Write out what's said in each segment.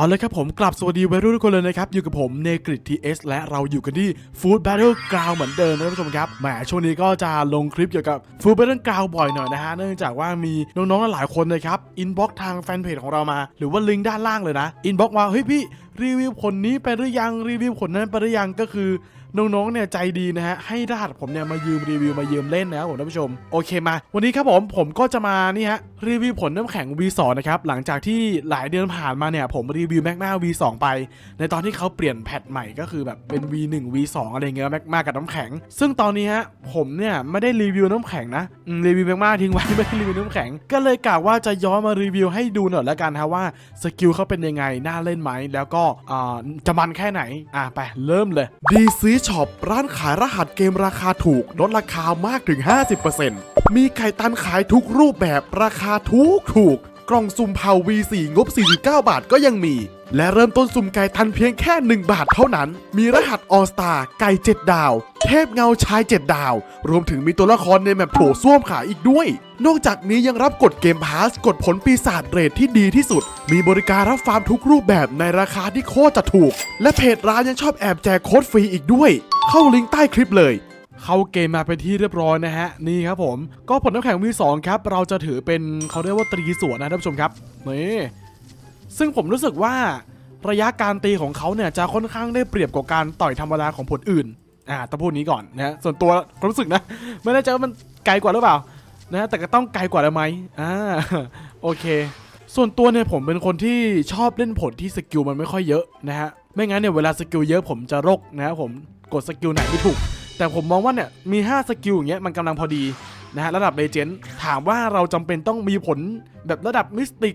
เอาเลยครับผมกลับสวัสดีวัยรุ่นทุกคนเลยนะครับ อยู่กับผมเนกริตทีเอสและเราอยู่กันที่ Food Battle Ground เหมือนเดิมนะท่านผู้ชมครับแหมช่วงนี้ก็จะลงคลิปเกี่ยวกับ Food Battle Ground บ่อยหน่อยนะฮะ เนื่องจากว่ามีน้องๆหลายคนนะครับอินบ็อกทางแฟนเพจของเรามา หรือว่าลิงก์ด้านล่างเลยนะอินบ็อกมาเฮ้ยพี่รีวิวผลนี้ไปหรือยังรีวิวผลนั้นไปหรือยังก็คือ น้องๆเนี่ยใจดีนะฮะให้รหัสผมเนี่ยมายืมรีวิวมายืมเล่นนะครับผมท่านผู้ชมโอเคมา วันนี้ครับผมผมก็จะมานี่ฮะรีวิวผลน้ำแข็ง V2 นะครับหลังจากที่หลายเดือนผ่านมาเนี่ยผมรีวิวแมกนา V2 ไป ในตอนที่เขาเปลี่ยนแพทใหม่ก็คือแบบเป็น V1 V2 อะไรเงี้ยแมกมากับน้ำแข็ง ซึ่งตอนนี้ฮะผมเนี่ยไม่ได้รีวิวน้ำแข็งนะรีวิวแมกมาทิ้งไว้ไม่ได้รีวิวน้ำแข็ง ก็เลยกะว่าจะย้อนมารีวิวให้ดูหน่อยละกันฮะว่าสกิลเขาเป็นยังไงน่าเล่นไหมแล้วก็อ่าจะมันแค่ไหนอะไปเริ่มเลย DC Shop ร้านขายรหัสเกมราคาถูกลดราคามากถึง 50%มีไข่ตันขายทุกรูปแบบราคาถูกถูก กล่องซุ่มเผา V4 งบ 49 บาทก็ยังมี และเริ่มต้นสุ่มไก่ทันเพียงแค่ 1 บาทเท่านั้น มีรหัสออสตาไก่ 7 ดาว เทพเงาชาย 7 ดาว รวมถึงมีตัวละครในแมปโผล่ส้วมขายอีกด้วย นอกจากนี้ยังรับกดเกมพาสกดผลปีศาจเรทที่ดีที่สุด มีบริการรับฟาร์มทุกรูปแบบในราคาที่โคตรจะถูก และเพจร้านยังชอบแอบแจกโค้ดฟรีอีกด้วย เข้าลิงก์ใต้คลิปเลยเข้าเกมมาเป็นที่เรียบร้อยนะฮะ นี่ครับผม ก็ผลน้ำแข็ง V2 ครับ เราจะถือเป็นเขาเรียกว่าตรีสวนนะท่านผู้ชมครับนี่ ซึ่งผมรู้สึกว่าระยะการตีของเขาเนี่ยจะค่อนข้างได้เปรียบกว่าการต่อยธรรมดาของผลอื่น อ่าต้องพูดนี้ก่อนนะส่วนตัวรู้สึกนะ ไม่แน่ใจว่ามันไกลกว่าหรือเปล่า นะแต่ก็ต้องไกลกว่าแล้วไหมอ่าโอเค ส่วนตัวเนี่ยผมเป็นคนที่ชอบเล่นผลที่สกิลมันไม่ค่อยเยอะนะฮะ ไม่งั้นเนี่ยเวลาสกิลเยอะผมจะรกนะครับผมกดสกิลไหนไม่ถูก แต่ผมมองว่าเนี่ยมี 5 สกิลอย่างเงี้ยมันกำลังพอดีนะฮะระดับเลเจนด์ถามว่าเราจำเป็นต้องมีผลแบบระดับมิสติก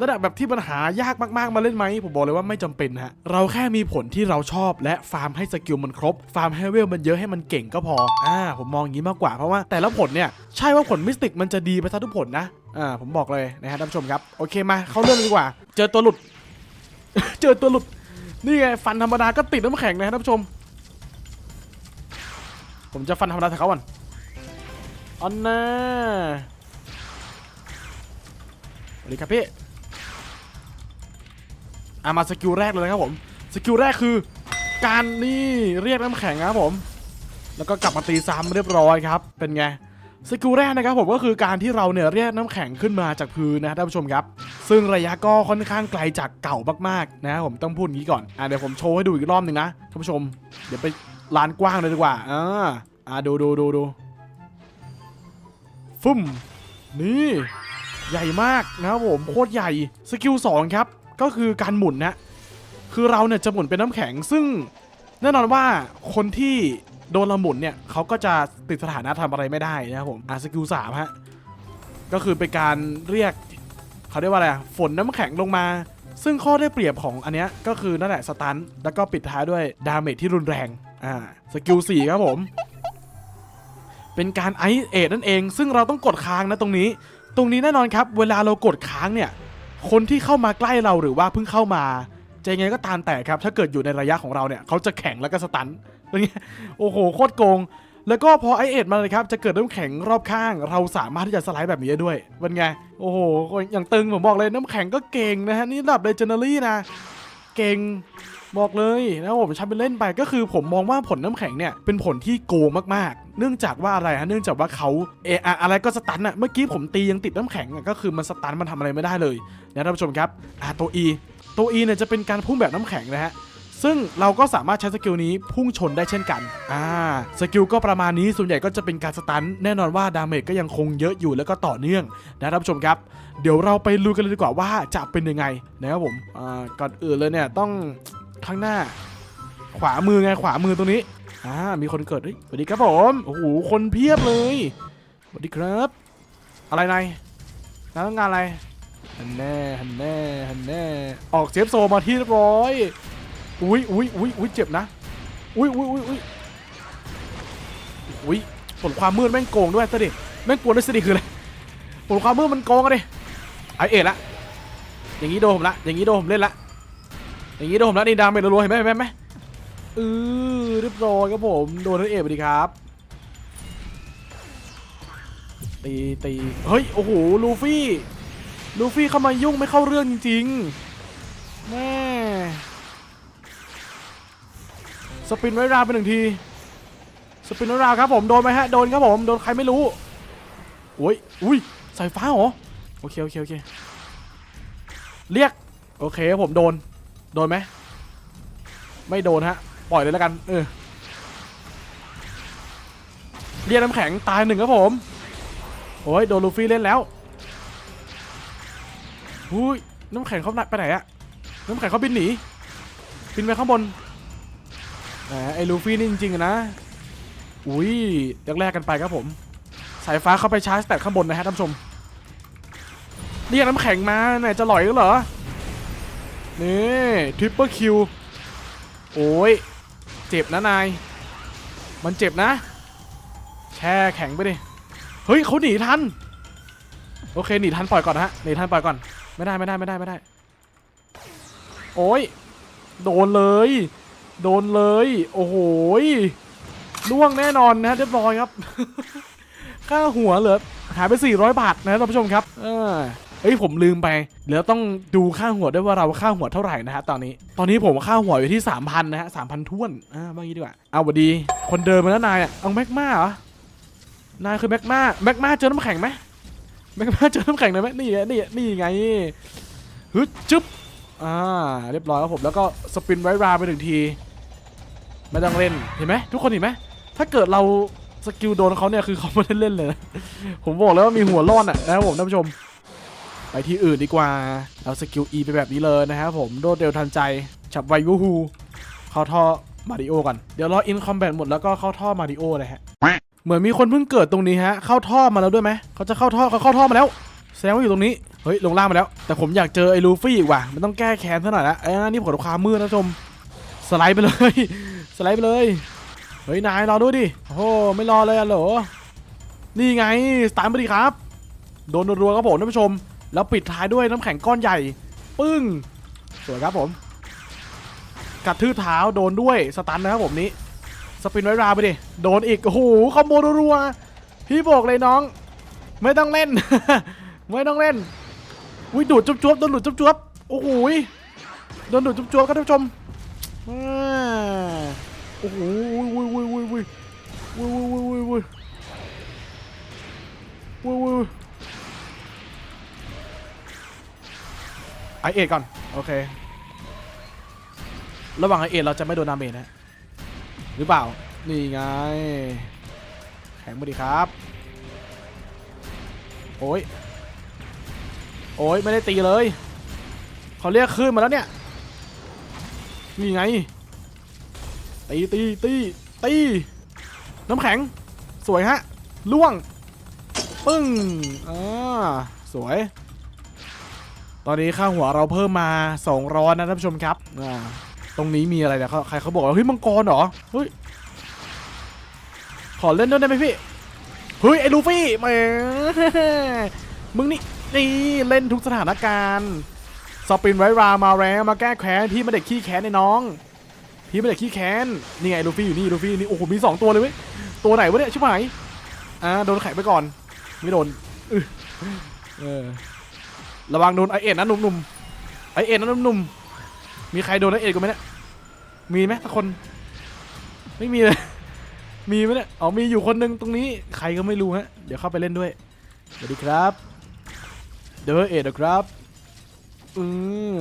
ระดับแบบที่ปัญหายากมากๆมาเล่นไหมผมบอกเลยว่าไม่จำเป็นฮะเราแค่มีผลที่เราชอบและฟาร์มให้สกิลมันครบ ฟาร์มให้เวลมันเยอะให้มันเก่งก็พออ่าผมมองอย่างนี้มากกว่าเพราะว่าแต่ละผลเนี่ยใช่ว่าผลมิสติกมันจะดีไปซะทุกผลนะอ่าผมบอกเลยนะฮะท่านผู้ชมครับโอเคมาเข้าเรื่องดีกว่า เจอตัวหลุด เจอตัวหลุดนี่ไงฟันธรรมดาก็ติดน้ำแข็งนะฮะท่านผู้ชม ผมจะฟันธรรมดาใส่เขาก่อนอันน่าสวัสดีครับพี่ อามาสกิลแรกเลยนะครับผม สกิลแรกคือ การนี่เรียกน้ำแข็งนะครับผม แล้วก็กลับมาตีซ้ำเรียบร้อยครับ เป็นไงสกิลแรกนะครับผมก็คือการที่เราเนี่ยเรียกน้ำแข็งขึ้นมาจากพื้นนะท่านผู้ชมครับ ซึ่งระยะก็ค่อนข้างไกลจากเก่ามากๆนะครับผมต้องพูดงี้ก่อนอะเดี๋ยวผมโชว์ให้ดูอีกรอบหนึ่งนะท่านผู้ชม เดี๋ยวไปลานกว้างเลยดีกว่าอ่าอ่าดูดูดูดูฟึ่มนี่ ใหญ่มากนะครับผมโคตรใหญ่สกิล2ครับ ก็คือการหมุนนะคือเราเนี่ยจะหมุนเป็นน้ำแข็ง ซึ่งแน่นอนว่าคนที่โดนเราหมุนเนี่ยเขาก็จะติดสถานะทำอะไรไม่ได้นะครับผมอะสกิลสามฮะก็คือเป็นการเรียกเขาเรียกว่าอะไรฝนน้ำแข็งลงมา ซึ่งข้อได้เปรียบของอันเนี้ยก็คือนั่นแหละสตันแล้วก็ปิดท้ายด้วยดาเมจที่รุนแรงอ่าสกิล4ครับผม เป็นการไอเอทนั่นเอง ซึ่งเราต้องกดค้างนะตรงนี้ ตรงนี้แน่นอนครับ เวลาเรากดค้างเนี่ย คนที่เข้ามาใกล้เราหรือว่าเพิ่งเข้ามาจะยังไงก็ตามแต่ครับ ถ้าเกิดอยู่ในระยะของเราเนี่ยเขาจะแข็งแล้วก็สตันเป็นไงโอ้โหโคตรโกง แล้วก็พอไอเอ็ดมาเลยครับจะเกิดน้ำแข็งรอบข้าง เราสามารถที่จะสไลด์แบบนี้ได้ด้วยเป็นไงโอ้โหอย่างตึงผมบอกเลยน้ำแข็งก็เก่งนะฮะนี่ระดับเลเจนดารี่นะ เก่งบอกเลยนะผมใช้ไปเล่นไปก็คือผมมองว่าผลน้ำแข็งเนี่ยเป็นผลที่โกงมากๆ เนื่องจากว่าอะไรฮะเนื่องจากว่าเขาเออะอะไรก็สตันอะเมื่อกี้ผมตียังติดน้ำแข็งอะก็คือมันสตันมันทำอะไรไม่ได้เลยนะท่านผู้ชมครับอ่าตัวอีตัวอีเนี่ยจะเป็นการพุ่งแบบน้ำแข็งนะฮะ ซึ่งเราก็สามารถใช้สกิลนี้พุ่งชนได้เช่นกัน อ่า สกิลก็ประมาณนี้ส่วนใหญ่ก็จะเป็นการสตัน แน่นอนว่าดาเมจก็ยังคงเยอะอยู่แล้วก็ต่อเนื่องนะท่านผู้ชมครับ เดี๋ยวเราไปลุยกันเลยดีกว่าว่าจะเป็นยังไงนะครับผม อ่า ก่อนอื่นเลยเนี่ยต้องข้างหน้า ขวามือไงขวามือตรงนี้ อ่า มีคนเกิดเฮ้ยสวัสดีครับผม โอ้โห คนเพียบเลย สวัสดีครับ อะไรนายนายต้องารอะไรฮันแน่ฮันแน่ฮันแน่ ออกเซฟโซมาที่เรียบร้อย อุ้ยอุ้ยอุ้ยอุ้ยเจ็บนะ อุ้ยอุ้ยอุ้ยอุ้ยอุ้ยผลความมืดแม่งโกงด้วยสดิแม่งกวนด้วยสดิคืออะไรผลความมืดมันโกงอะดิไอเอ็ดละ อย่างนี้โดนผมละ อย่างนี้โดนผมเล่นละ อย่างนี้โดนผมล้วนี่ดาเมจรัวๆเห็นไหมเห็นไหมเห็นไหมเออเรียบร้อยครับผมโดนทั้งเอฟไปดีครับตีตีเฮ้ยโอ้โหลูฟี่ลูฟี่เข้ามายุ่งไม่เข้าเรื่องจริงๆแม่ สปินไว้ราไปหนึ่งที สปินไว้ราครับผมโดนไหมฮะโดนครับผมโดนใครไม่รู้โอ้ยอุ้ยสายฟ้าเหรอโอเคโอเคโอเคเรียกโอเคครับผมโดนโดนไหมไม่โดนฮะปล่อยเลยแล้วกันเออเรียกน้ำแข็งตายหนึ่งครับผมโอ้ยโดนลูฟี่เล่นแล้วอุ้ยน้ำแข็งเขาไปไหนอะน้ำแข็งเขาบินหนีบินไปข้างบน ไอ้ลูฟี่นี่จริงๆนะ อุ้ยแรกๆกันไปครับผม สายฟ้าเข้าไปชาร์จแต่ข้างบนนะฮะท่านผู้ชมเรียกน้ำแข็งมาไหนจะหลอยกันเหรอ นี่ทริปเปอร์คิว โอ้ย เจ็บนะนาย มันเจ็บนะ แช่แข็งไปดิ เฮ้ยเขาหนีทัน โอเคหนีทันปล่อยก่อนนะฮะ หนีทันปล่อยก่อน ไม่ได้ไม่ได้ไม่ได้ไม่ได้ โอ้ย โดนเลย โดนเลย โอ้โหล่วงแน่นอนนะเรียบร้อยครับ ค่าหัวเหลือหายไป 400 บาทนะท่านผู้ชมครับ เออเฮ้ยผมลืมไปเดี๋ยวต้องดูค่าหัวด้วยว่าเราค่าหัวเท่าไหร่นะฮะตอนนี้ ตอนนี้ผมค่าหัวอยู่ที่ 3,000นะฮะ3,000ท้วนอ่าบางทีดีกว่า เอาบดี คนเดินมาแล้วนายอะเอาแม็กมาเหรอนายคือแม็กมาแม็กมาเจอน้ำแข็งไหมแม็กมาเจอน้ำแข็งเลยไหมนี่นี่นี่ไงฮึจึ๊บ อ่าเรียบร้อยครับผมแล้วก็สปินไว้ราไปหนึ่งทีไม่ต้องเล่นเห็นไหมทุกคนเห็นไหมถ้าเกิดเราสกิลโดนเขาเนี่ยคือเขาไม่ได้เล่นเลย ผมบอกแล้วว่ามีหัวร้อนอะนะครับผมท่านผู้ชม ไปที่อื่นดีกว่าเอาสกิล E ไปแบบนี้เลยนะครับผมโดดเร็วทันใจฉับไววูฮูเข้าท่อมาริโอก่อนเดี๋ยวรออินคอมแบทหมดแล้วก็เข้าท่อมาริโอเลยฮะเหมือนมีคนเพิ่งเกิดตรงนี้ฮะเข้าท่อมาแล้วด้วยไหมเขาจะเข้าท่อเขาเข้าท่อมาแล้ว แสดงว่าอยู่ตรงนี้ เฮ้ย ลงล่างมาแล้ว แต่ผมอยากเจอไอ้ลูฟี่อีกว่ะ มันต้องแก้แค้นซะหน่อยละเอ้ยนี่ผลความมืดนะท่านผู้ชม สไลด์ไปเลย สไลด์ไปเลย เฮ้ย นายรอด้วยดิ โอ้โห ไม่รอเลยอะเหรอนี่ไง สตาร์ทไปดิครับ โดนรัวๆครับผมท่านผู้ชม แล้วปิดท้ายด้วยน้ำแข็งก้อนใหญ่ ปึ้ง สวยครับผม กัดทื่อเท้าโดนด้วยสตันนะครับผมนี้ สปินไว้ราไปดิ โดนอีก โอ้โหคอมโบรัวๆพี่บอกเลยน้อง ไม่ต้องเล่น ไม่ต้องเล่นอุ้ยดูดจุ๊บๆโดนดูดจุ๊บๆโอ้โหโดนดูดจุ๊บๆครับท่านผู้ชมโอ้โหวุ้ยวุ้ยวุ้ยวุ้ยวุ้ยวุ้ยวุ้ยวุ้ยวุ้ยวุ้ยไอเอ็ดก่อนโอเคระหว่างไอเอ็ดเราจะไม่โดนดาเมจนะหรือเปล่านี่ไงแข็งมาดิครับโอ้ย โอ้ยไม่ได้ตีเลยเขาเรียกขึ้นมาแล้วเนี่ยนี่ไงตีตีตีตีน้ำแข็ง สวยฮะล่วง ปึ้งอ่าสวย ตอนนี้ค่าหัวเราเพิ่มมา200นะท่านผู้ชมครับอ่าตรงนี้มีอะไรเนี่ยเขาใครเขาบอกว่าเฮ้ยมังกรเหรอเฮ้ยขอเล่นด้วยได้ไหมพี่เฮ้ยไอ้ลูฟี่แหมมึงนี่ นี่เล่นทุกสถานการณ์สปินไว้รามาแล้วมาแก้แค้นพี่ไม่เด็กขี้แค้นในน้องพี่ไม่เด็กขี้แค้นนี่ไงลูฟี่อยู่นี่ลูฟี่นี่โอ้โหมีสองตัวเลยเว้ยตัวไหนวะเนี่ยชิบหายอ่าโดนไข่ไปก่อนไม่โดนเออระวังโดนไอเอ็นนะหนุ่มๆไอเอ็นนะหนุ่มๆมีใครโดนไอเอ็นกูไหมเนี่ยมีไหมสักคน ไม่มีเลยมีไหมเนี่ยอ๋อมีอยู่คนหนึ่งตรงนี้ใครก็ไม่รู้ฮะเดี๋ยวเข้าไปเล่นด้วยสวัสดีครับ เดอเอ็ดครับ อืม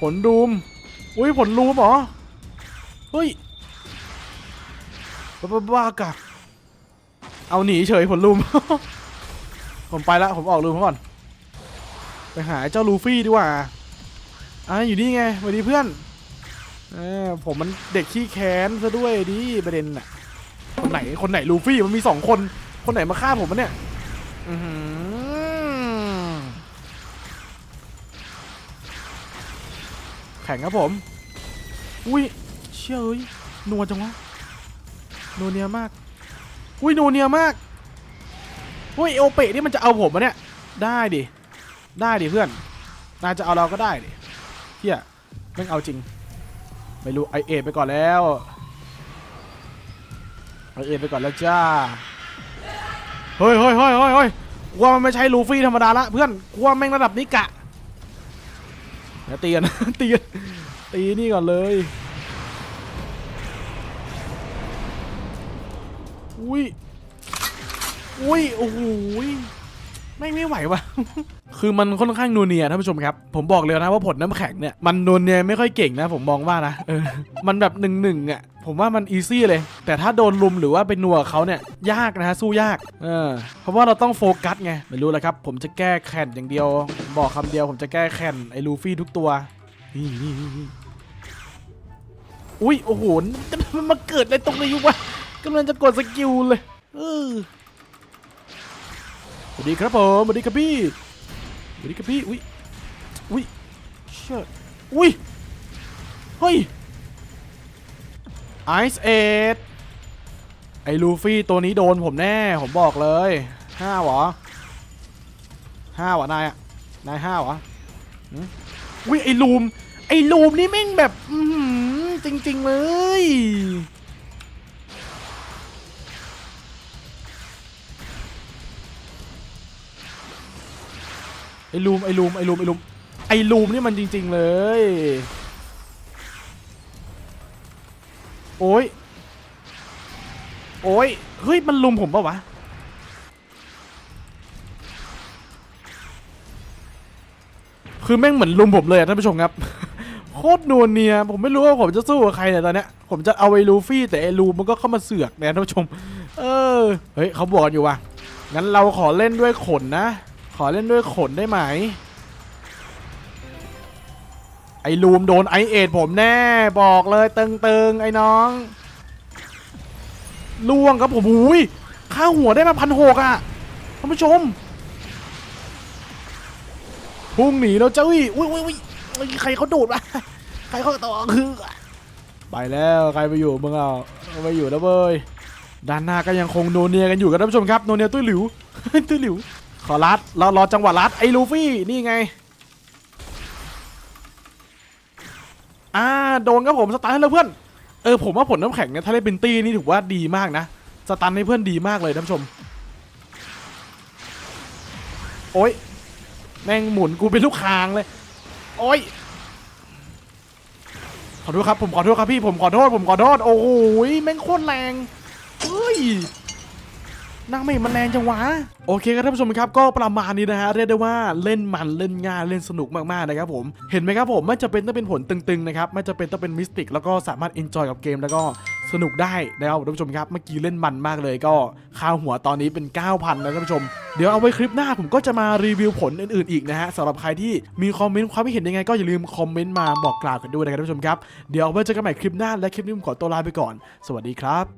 ผลรูม อุ้ยผลรูมเหรอ เฮ้ยบ้าบ้าบากะเอาหนีเฉยผลรูม ผมไปละผมออกรูมก่อน ไปหาเจ้าลูฟี่ดีกว่า อะอยู่นี่ไงสวัสดีเพื่อนอผมมันเด็กขี้แค้นซะด้วยดิประเด็นน่ะ คนไหนคนไหนลูฟี่มันมีสองคน คนไหนมาฆ่าผมมันเนี่ย แข่งครับผม อุ้ย เชื่อเอ้ยนัวจังวะนัวเนียมาก อุ้ยนัวเนียมากอุ้ยโอเปะนี่มันจะเอาผมมะเนี่ย ได้ดิ ได้ดิเพื่อน น่าจะเอาเราก็ได้ดิเฮียแม่งเอาจริง ไม่รู้ไอเอไปก่อนแล้วไอเอไปก่อนแล้วจ้า เฮ้ยเฮ้ยเฮ้ยเฮ้ยเฮ้ยกูว่ามันไม่ใช่ลูฟี่ธรรมดาละเพื่อนกูว่าแม่งระดับนิกะเดี๋ยวตีกัน ตีกันตีนี่ก่อนเลย อุ้ย อุ้ย โอ้โหยไม่ไม่ไหววะ คือมันค่อนข้างนัวเนียท่านผู้ชมครับ ผมบอกเลยนะว่าผลน้ำแข็งเนี่ยมันนัวเนียไม่ค่อยเก่งนะ ผมมองว่านะเออมันแบบหนึ่งหนึ่งอะผมว่ามันอีซี่เลย แต่ถ้าโดนลุมหรือว่าเป็นนัวเขาเนี่ยยากนะฮะสู้ยากเออเพราะว่าเราต้องโฟกัสไงไม่รู้แล้วครับ ผมจะแก้แข่นอย่างเดียว บอกคำเดียว ผมจะแก้แข่นไอ้ลูฟี่ทุกตัวนี่นี่นี่นี่อุ้ยโอ้โหมันมาเกิดอะไรตรงนี้วะกำลังจะกดสกิลเลยเออสวัสดีครับผมสวัสดีครับพี่ สวัสดีครับพี่ อุ้ย อุ้ย เชื่ออุ้ย เฮ้ย ไอซ์เอ็ดไอ้ลูฟี่ตัวนี้โดนผมแน่ ผมบอกเลยห้าหรอห้าหรอนายอะนายห้าหรอหืมอุ้ยไอ้ลูม ไอ้ลูมนี่แม่งแบบอือหือจริง ๆ เลย ไอ้ลูมไอ้ลูมไอ้ลูมไอ้ลูมไอ้ลูมนี่มันจริง ๆเลย โอ้ย โอ้ย เฮ้ย มันลุมผมปะวะ คือแม่งเหมือนลุมผมเลยอะท่านผู้ชมครับ โคตรนัวเนีย ผมไม่รู้ว่าผมจะสู้กับใครเนี่ยตอนเนี้ย ผมจะเอาไอ้ลูฟี่แต่ไอ้ลูมมันก็เข้ามาเสือกเนี่ยท่านผู้ชม เออ เฮ้ยเขาบอกกันอยู่ว่ะงั้นเราขอเล่นด้วยขนนะ ขอเล่นด้วยขนได้ไหม ไอ้ลูมโดนไอเอดผมแน่บอกเลยเติงๆ ไอ้น้อง ล่วงครับผมอุ้ยค่าหัวได้มาพันหกอะท่านผู้ชมพุ่งหนีแล้วเจ้าอุ้ยอุ้ยอุ้ยอุ้ยใครเขาโดดวะใครเขาต่อคือไปแล้วใครไปอยู่มึงเอาเอาไปอยู่แล้วเว้ยด้านหน้าก็ยังคงโนเนียกันอยู่กันท่านผู้ชมครับโนเนียตุ้ยหลิวตุ้ยหลิว ขอรัดเรารอจังหวะรัดไอ้ลูฟี่นี่ไงอ่าโดนครับผมสตันให้แล้วเพื่อนเออผมว่าผลน้ำแข็งเนี่ยถ้าเล่นเป็นตี้นี่ถือว่าดีมากนะสตันให้เพื่อนดีมากเลยท่านผู้ชม โอ้ยแม่งหมุนกูเป็นลูกคางเลย โอ้ยขอโทษครับผมขอโทษครับพี่ผมขอโทษผมขอโทษโอ้โหแม่งโคตรแรงเฮ้ย นาไม่มันแรงจังวะ โอเคครับท่านผู้ชมครับก็ประมาณนี้นะฮะเรียกได้ว่าเล่นมันเล่นง่ายเล่นสนุกมากๆนะครับผมเห็นไหมครับผมไม่จะเป็นต้องเป็นผลตึงๆนะครับไม่จะเป็นต้องเป็นมิสติกแล้วก็สามารถเอนจอยกับเกมแล้วก็สนุกได้นะครับท่านผู้ชมครับเมื่อกี้เล่นมันมากเลยก็ค่าหัวตอนนี้เป็น 9,000นะท่านผู้ชม เดี๋ยวเอาไว้คลิปหน้าผมก็จะมารีวิวผลอื่นๆอีกนะฮะสำหรับใครที่มีคอมเมนต์ความคิดเห็นยังไงก็อย่าลืมคอมเมนต์มาบอกกล่าวกันด้วยนะครับท่านผู้ชมครับเดี๋ยวเอาไว้เจอกันใหม่คลิปหน้าและคลิปนี้ผมขอตัวลาไปก่อน สวัสดีครับ